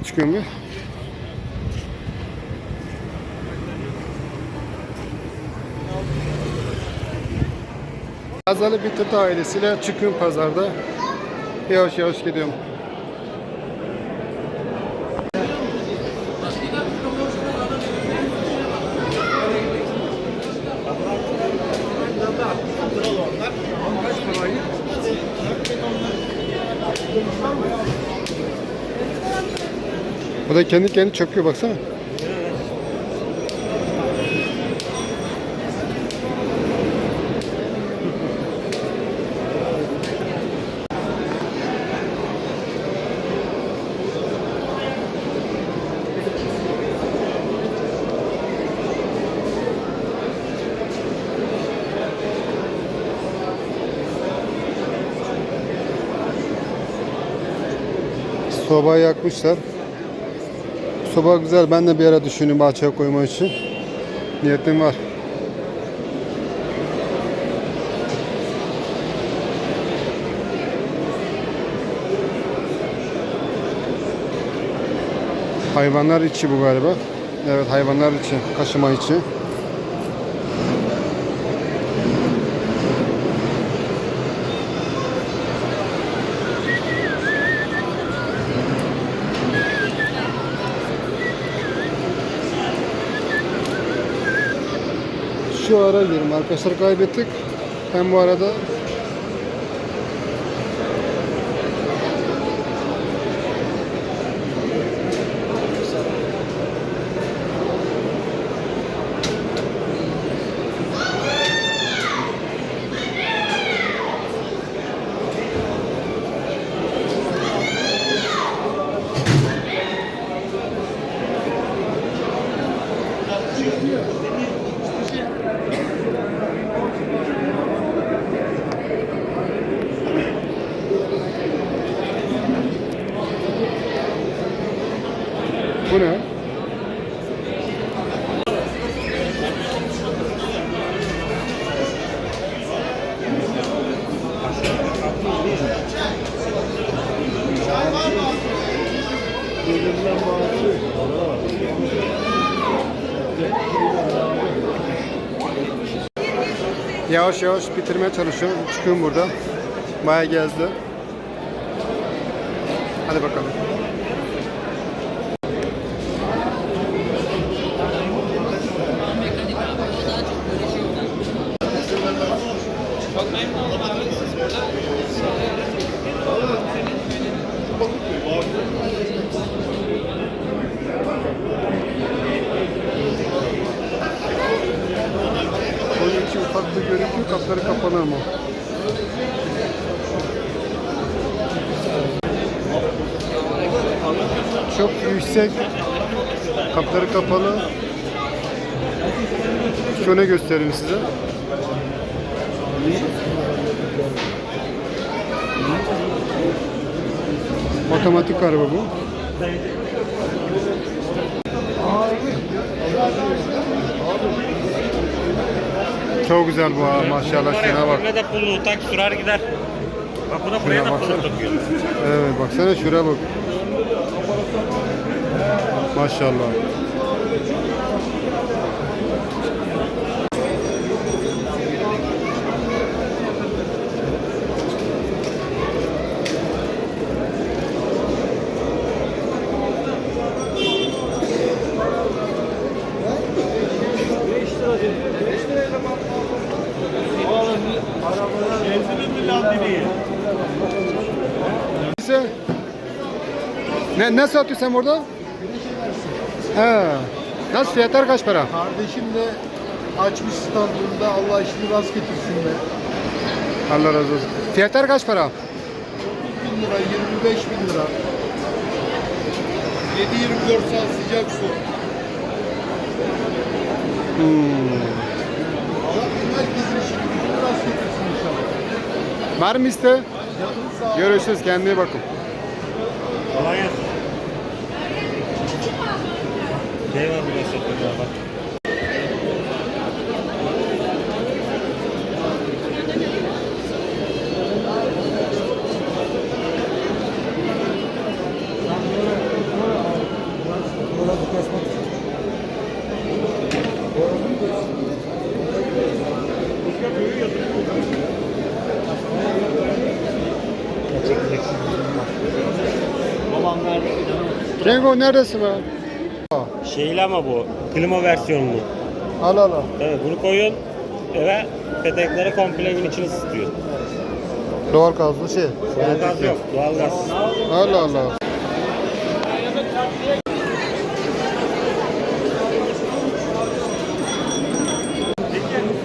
Çıkıyorum ya. Kazalı bir tırt ailesiyle çıkıyorum pazarda. Yavaş yavaş gidiyorum. Bu da kendi kendi çöküyor baksana. Sobayı yakmışlar. Soba güzel. Ben de bir ara düşündüm bahçeye koymak için. Niyetim var. Hayvanlar içi bu galiba. Evet hayvanlar için, kaşıma için. Şu ara gidiyorum. Arkadaşlar kaybettik. Ben bu arada bu ne? Yavaş yavaş bitirmeye çalışıyorum. Çıkıyorum burada. Bayağı gezdi. Hadi bakalım. Onun için ufak bir görüntü kapanır mı? Çok yüksek. Kapları kapalı. Şöyle göstereyim size. Otomatik araba bu. Çok güzel bu ha maşallah şuna bak. Buraya da pullu tak sürer gider. Bak bu da buraya da pullu takıyor. Evet baksana şuraya bak. Maşallah. Ne, ne satıyorsun sen burada? He. Nasıl fiyatlar kaç para? Kardeşim de açmış standında Allah işini rast getirsin be. Allah razı olsun. Fiyatlar kaç para? 30 bin lira, 25 bin lira. 7-24 saat sıcak su. Hmm. Allah herkesin işini rast getirsin inşallah. Var mı iste? Görüşürüz kendine bakın. Kolay gelsin. Şey var burada sektörde bak. Cengo neredesin abi? Şeyli ama bu. Klima versiyonlu. Al al al. Evet bunu koyuyorsun eve petekleri komple evin içini ısıtıyor. Doğal gazlı şey. Doğalgaz yok. Doğalgaz. Allah Allah.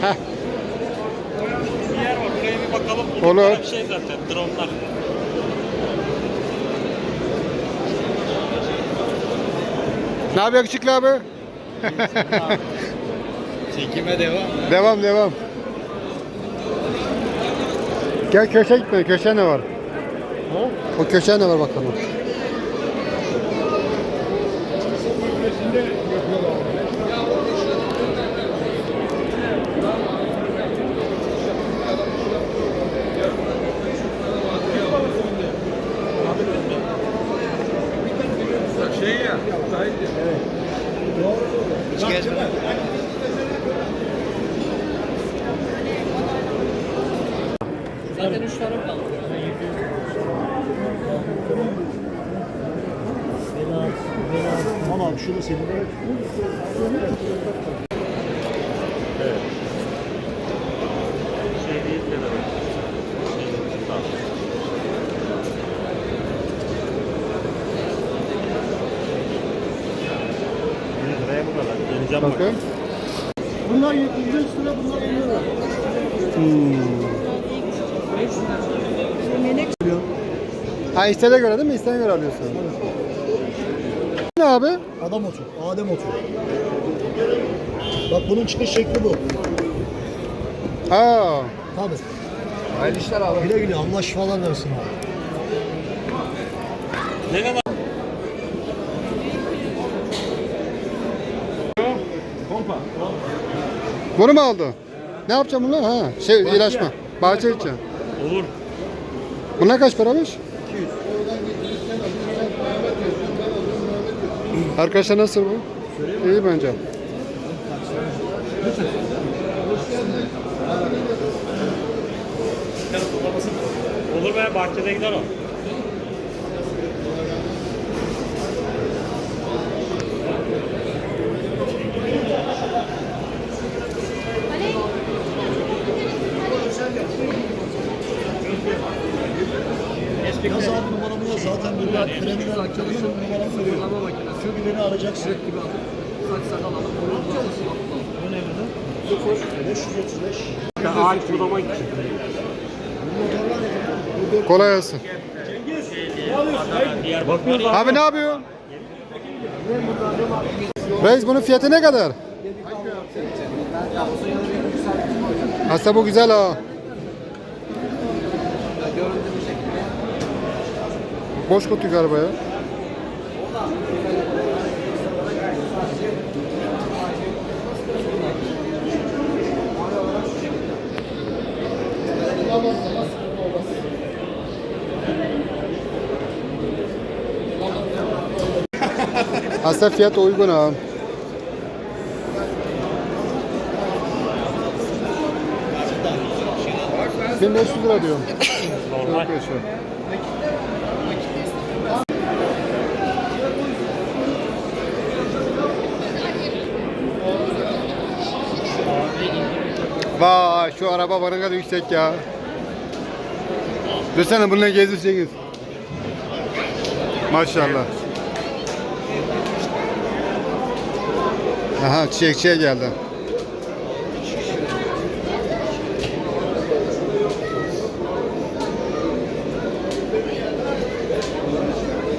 Heh. Olur. Bir şey zaten. Dronlar. Ne yapıyor yakışıklı abi? Çekime devam. Devam devam. Gel köşe gitme. Köşe ne var? O köşe ne var bakalım. Tamam abi şunu senin. Şey değil de demek. Şey değil, tamam. Bir liraya bu Bakın. Bunlar 75 lira bunlar 50 lira. Ha isteğe göre değil mi? İsteğe göre alıyorsun. Ne abi? Adam otu. Adem otu. Bak bunun çıkış şekli bu. Aa. Tabii. Hayırlı işler abi. Güle güle Allah şifalar versin abi. Ne kadar? Bunu mu aldı? Ne yapacağım bunu? Ha, şey ilaç mı? Bahçe için. Olur. Bunlar kaç paramış? 200. Arkadaşlar nasıl bu? İyi bence. Olur be bahçede gider o. Yaz abi numaramı yaz. Zaten böyle kremler arkadaşım numaramı veriyor. Çünkü beni arayacaksın. Önemli. 0 535 Ağaç budamak için. Kolay gelsin. Abi. Abi ne yapıyor? Reis bunun fiyatı ne kadar? Aslında bu güzel ha. Boş kutu galiba ya. Aslında fiyat uygun ha. Bin beş yüz lira diyorum. Normal. Vay şu araba bana kadar yüksek ya. Düşünsene bununla gezeceksiniz. Maşallah. Aha çiçekçiye geldi.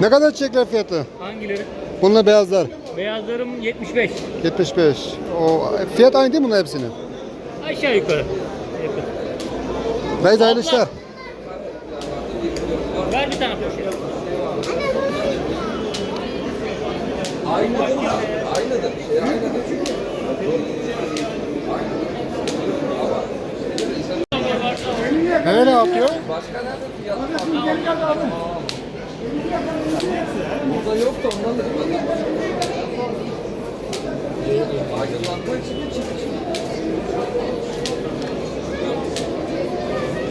Ne kadar çiçekler fiyatı? Hangileri? Bunlar beyazlar. Beyazlarım 75. 75. O fiyat aynı değil mi bunlar hepsinin? Aşağı yukarı. Reis hayırlı işler. Ver bir tane poşet. He ne yapıyor?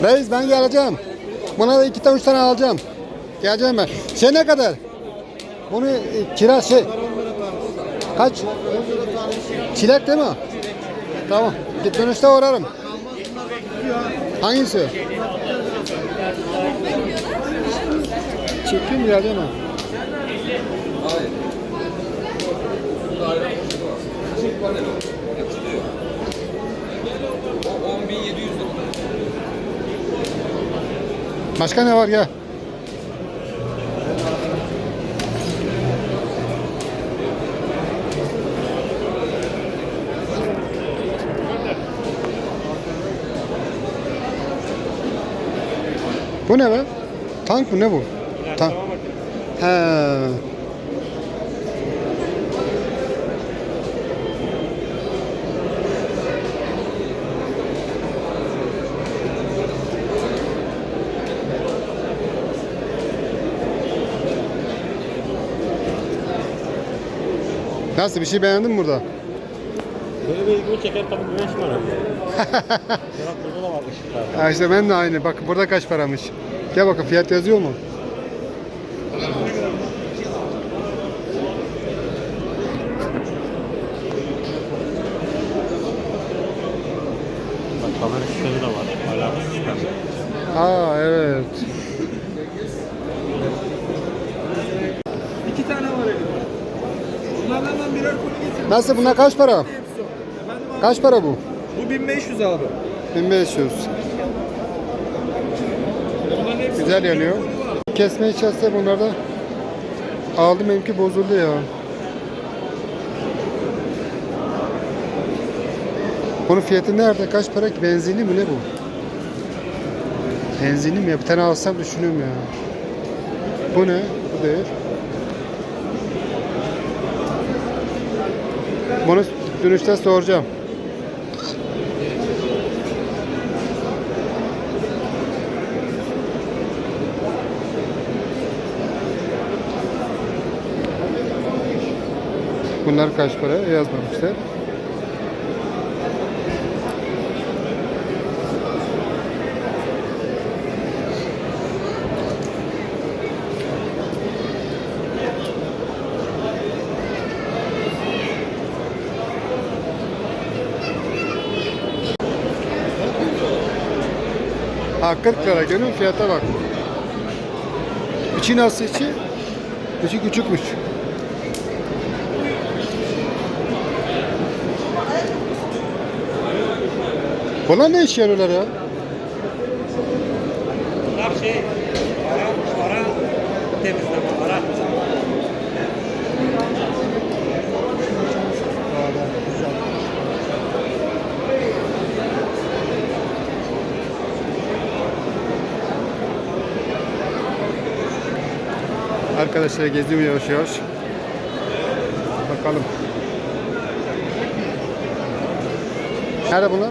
Reis ben geleceğim. Buna da iki tane üç tane alacağım. Geleceğim ben. Şey ne kadar? Bunu e, kiraz şey. Kaç? Çilek değil mi? Tamam. Bir dönüşte uğrarım. Hangisi? Çekeyim ya değil mi? Başka ne var ya? Bu ne be? Tank mı ne bu? Tank. He. Nasıl bir şey beğendin mi burada? Böyle bir ilgimi çeken tabii güneş var. Bak burada da var ışıklar. Ha işte ben de aynı. Bak burada kaç paramış. Gel bakın fiyat yazıyor mu? Bak kamera sistemi de var. Alarm sistemi. Aa evet. İki tane var elimde. Bunlardan ben birer koli getirdim. Nasıl bunlar kaç para? Kaç para bu? Bu 1500 abi. 1500. Bunların hepsi Güzel yanıyor. Kesme içerse bunlarda aldım benimki bozuldu ya. Bunun fiyatı nerede? Kaç para ki? Benzinli mi ne bu? Benzinli mi ya? Bir tane alsam düşünüyorum ya. Bu ne? Bu değil. Bunu dönüşte soracağım. Bunlar kaç para yazmamışlar. Ha 40 lira musun? Fiyata bak. İçi nasıl içi? İçi küçükmüş. Bunlar ne işe yarıyorlar ya? Bunlar şey, ara, ara temizleme, Arkadaşlar geziyorum yavaş yavaş. Bakalım. Nerede bunlar?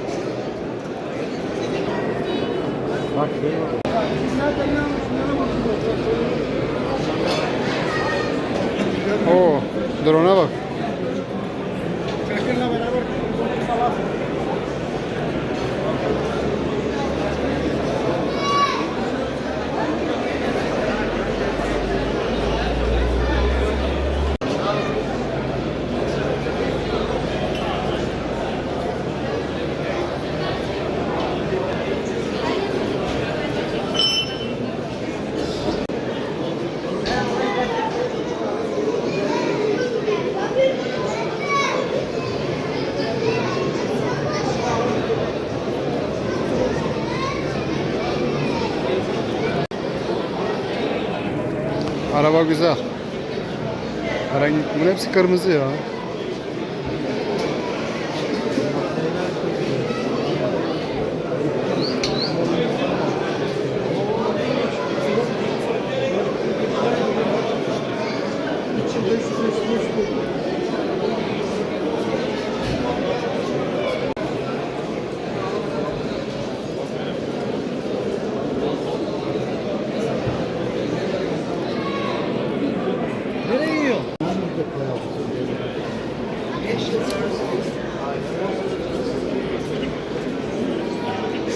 Bak şey. Oo, drone'a bak. Araba güzel. Herhangi bunun hepsi kırmızı ya.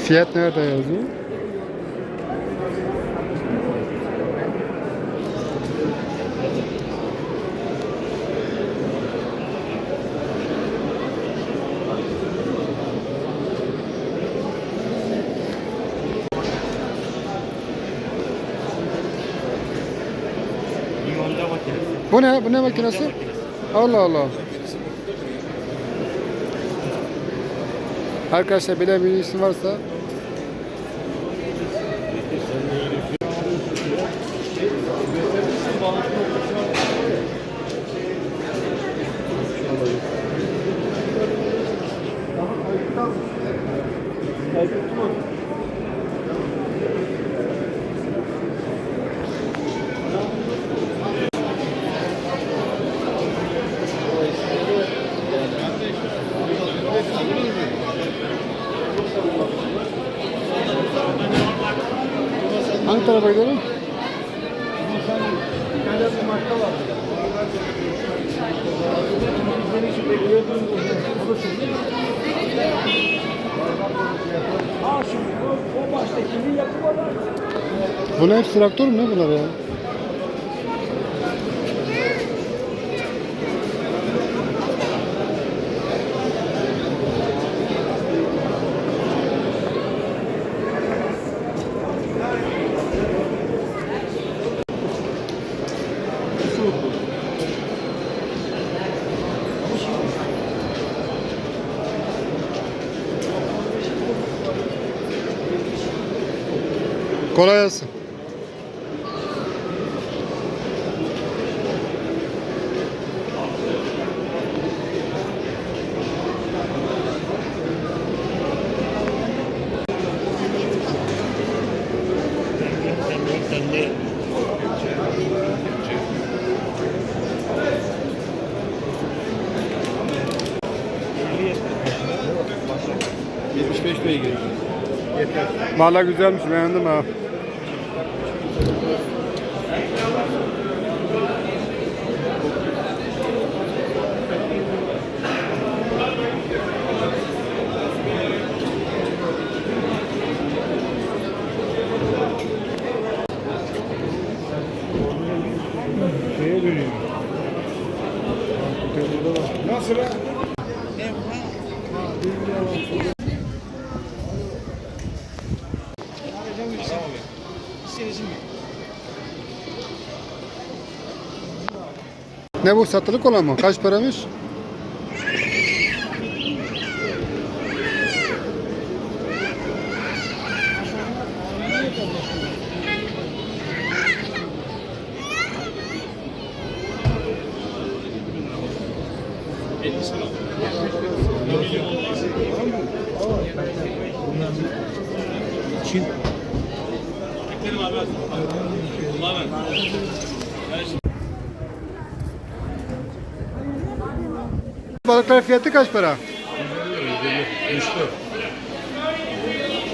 Fiyat nerede yazıyor? Bu ne? Bu ne makinesi? Allah Allah. Arkadaşlar bilen birisi varsa hangi tarafa gidelim? Bunlar hep traktör mü ne bunlar ya? Kolay gelsin. Sen de 75 beygir. Vallahi güzelmiş beğendim ha. Nasıl Ne bu satılık olan mı? Kaç paramış? Balıklar fiyatı kaç para?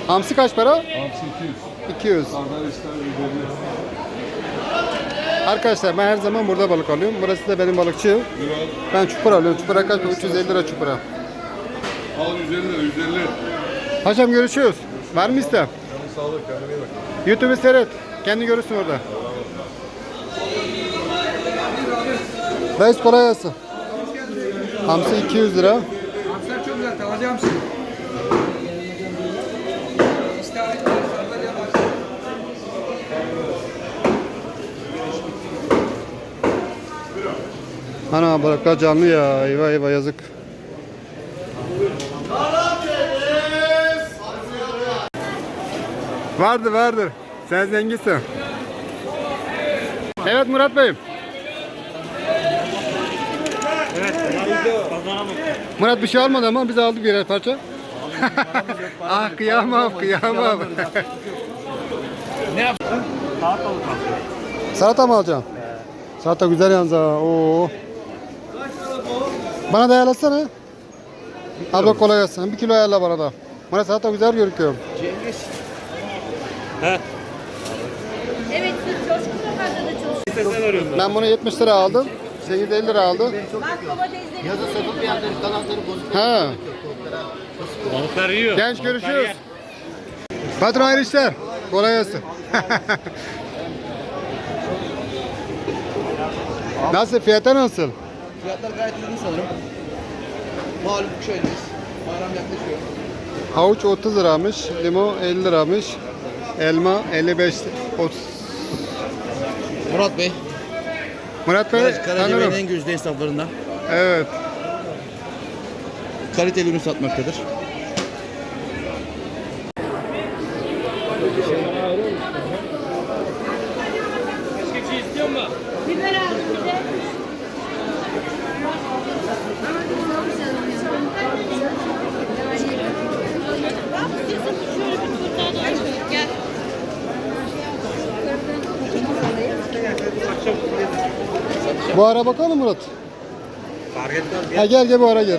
Hamsi kaç para? Hamsi 200. 200. Arkadaşlar ben her zaman burada balık alıyorum. Burası da benim balıkçı. Ben çupra alıyorum. Çupra kaç? 350 lira çupra. Al 150 lira 150. Paşam görüşürüz. Var mı istem? Sağlık kendine iyi bak. YouTube'u seyret. Kendi görürsün orada. Reis kolay gelsin. Hamsi 200 lira. Hamsiler çok güzel, taze hamsi. Ana balıklar canlı ya. Eyvah eyvah yazık. Vardır vardır. Sen zenginsin. Evet Murat Bey'im. Murat bir şey almadı ama biz aldık birer parça. ah kıyamam kıyamam. Salata mı alacağım? Salata güzel yalnız ha. Oo. Bana da ayarlasana. Abla kolay gelsin. Bir kilo ayarla bana da. Bana salata güzel gözüküyor. He. Evet, siz coşkun lokantada çalışıyorsunuz. Ben bunu 70 lira aldım. 850 lira aldı. Bak domatesleri Yazı Ha. Balıklar yiyor. Genç görüşürüz. Patron hayırlı işler. Kolay gelsin. nasıl? Fiyatı nasıl? Fiyatlar gayet uygun sanırım. Malum kuşayız. Bayram yaklaşıyor. Havuç 30 liramış. Limon 50 liramış. Elma 55 30. Murat Bey. Murat Bey Karacabey'in tanırım. en güçlü esnaflarından. Evet. Kaliteli ürün satmaktadır. Biber aldım bir Bu ara bakalım Murat. Fark etmez. Ha gel gel bu ara gel.